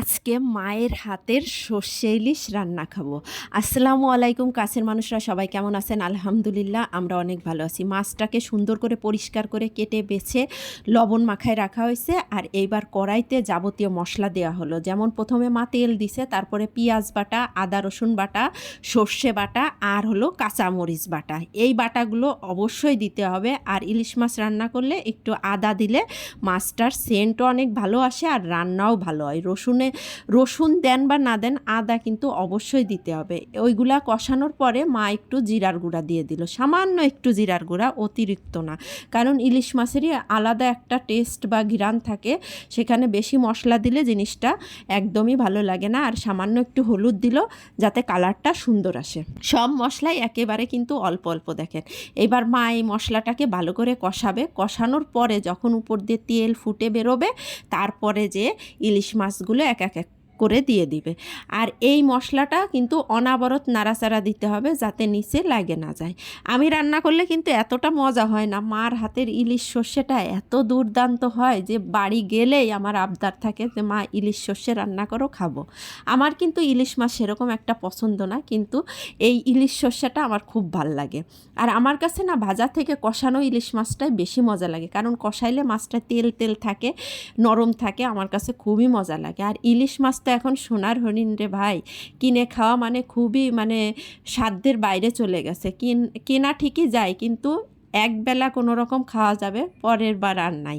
আজকে মায়ের হাতের সর্ষে ইলিশ রান্না খাব। আসসালামু আলাইকুম, কাছের মানুষরা সবাই কেমন আছেন? আলহামদুলিল্লাহ, আমরা অনেক ভালো আছি। মাছটাকে সুন্দর করে পরিষ্কার করে কেটে বেছে লবণ মাখায় রাখা হয়েছে আর এইবার কড়াইতে যাবতীয় মশলা দেওয়া হলো। যেমন প্রথমে মা তেল দিছে, তারপরে পেঁয়াজ বাটা, আদা, রসুন বাটা, সর্ষে বাটা আর হলো কাঁচামরিচ বাটা। এই বাটাগুলো অবশ্যই দিতে হবে আর ইলিশ মাছ রান্না করলে একটু আদা দিলে মাছটার সেন্টও অনেক ভালো আসে আর রান্নাও ভালো হয়। রসুনে রসুন দেন বা না দেন আদা কিন্তু অবশ্যই দিতে হবে। ওইগুলা কষানোর পরে মা একটু জিরার গুঁড়া দিয়ে দিল। সামান্য একটু জিরার গুঁড়া, অতিরিক্ত না। কারণ ইলিশ মাছেরই আলাদা একটা টেস্ট বা ঘিরান থাকে। সেখানে বেশি মশলা দিলে জিনিসটা একদমই ভালো লাগে না। আর সামান্য একটু হলুদ দিল যাতে কালারটা সুন্দর আসে। সব মশলাই একেবারে কিন্তু অল্প অল্প দেখেন। এবার মা এই মশলাটাকে ভালো করে কষাবে। কষানোর পরে যখন উপর দিয়ে তেল ফুটে বেরোবে, তারপরে যে ইলিশ মাছগুলো এক এক এক করে দিয়ে দিবে। আর এই মশলাটা কিন্তু অনাবরত নাড়াচাড়া দিতে হবে যাতে নিচে লাগে না যায়। আমি রান্না করলে কিন্তু এতটা মজা হয় না। মার হাতের ইলিশ সর্ষেটা এত দুর্দান্ত হয় যে বাড়ি গেলেই আমার আবদার থাকে যে, মা, ইলিশ সর্ষে রান্না করো, খাব। আমার কিন্তু ইলিশ মাছ সেরকম একটা পছন্দ না, কিন্তু এই ইলিশ সর্ষেটা আমার খুব ভালো লাগে। আর আমার কাছে না ভাজা থেকে কষানো ইলিশ মাছটাই বেশি মজা লাগে, কারণ কষাইলে মাছটা তেল তেল থাকে, নরম থাকে, আমার কাছে খুবই মজা লাগে। আর ইলিশ মাছ তো এখন সোনার হরিণ রে ভাই, কিনে খাওয়া মানে খুবই মানে সাধ্যের বাইরে চলে গেছে। কিন ঠিকই যায়, কিন্তু একবেলা কোনো রকম খাওয়া যাবে, পরের বার আর নাই।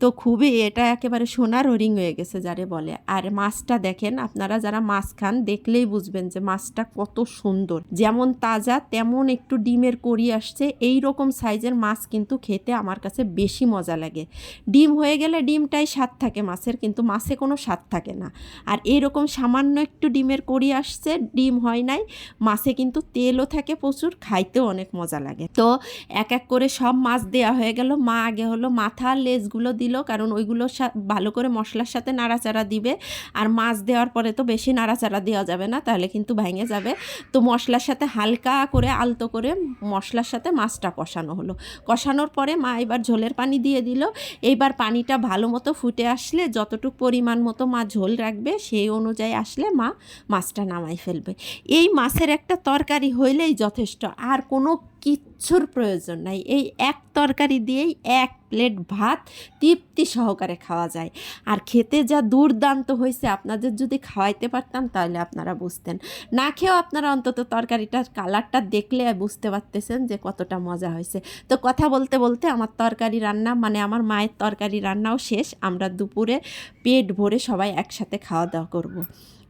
তো খুবই এটা একেবারে সোনার হরিং হয়ে গেছে যারে বলে। আর মাছটা দেখেন, আপনারা যারা মাছ খান দেখলেই বুঝবেন যে মাছটা কত সুন্দর। যেমন তাজা, তেমন একটু ডিমের করি আসছে। এই রকম সাইজের মাছ কিন্তু খেতে আমার কাছে বেশি মজা লাগে। ডিম হয়ে গেলে ডিমটাই স্বাদ থাকে মাছের, কিন্তু মাছে কোনো স্বাদ থাকে না। আর এইরকম সামান্য একটু ডিমের করি আসছে, ডিম হয় নাই, মাছে কিন্তু তেলও থাকে প্রচুর, খাইতেও অনেক মজা লাগে। তো এক এক করে সব মাছ দেওয়া হয়ে গেল। মা আগে হলো মাথা লেজগুলো দিল। কারণ ওইগুলো ভালো করে মশলার সাথে নাড়াচাড়া দিবে। আর মাছ দেওয়ার পরে তো বেশি নাড়াচাড়া দেওয়া যাবে না, তাহলে কিন্তু ভেঙে যাবে। তো মশলার সাথে হালকা করে আলতো করে মশলার সাথে মাছটা কষানো হলো। কষানোর পরে মা এবার ঝোলের পানি দিয়ে দিল। এইবার পানিটা ভালো মতো ফুটে আসলে, যতটুকু পরিমাণ মতো মা ঝোল রাখবে, সেই অনুযায়ী আসলে মা মাছটা নামাই ফেলবে। এই মাছের একটা তরকারি হইলেই যথেষ্ট। আর কোনো কিচ্ছুর প্রয়োজন নাই। এই এক তরকারি দিয়েই এক প্লেট ভাত তৃপ্তি সহকারে খাওয়া যায়। আর খেতে যা দুর্দান্ত হয়েছে, আপনাদের যদি খাওয়াইতে পারতাম তাহলে আপনারা বুঝতেন। না খেয়েও আপনারা অন্তত তরকারিটার কালারটা দেখলে বুঝতে পারতেছেন যে কতটা মজা হয়েছে। তো কথা বলতে বলতে আমার তরকারি রান্না মানে আমার মায়ের তরকারি রান্নাও শেষ। আমরা দুপুরে পেট ভরে সবাই একসাথে খাওয়া দাওয়া করব।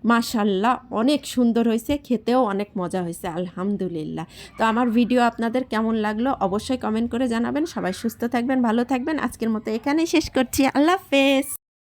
মাশাল্লাহ, অনেক সুন্দর হয়েছে, খেতেও অনেক মজা হয়েছে, আলহামদুলিল্লাহ। তো আমার ভিডিও আপনাদের কেমন লাগল অবশ্যই কমেন্ট করে জানাবেন। সবাই সুস্থ থাকবেন, ভালো থাকবেন। আজকের মতো এখানেই শেষ করছি। আল্লাহ হাফেজ।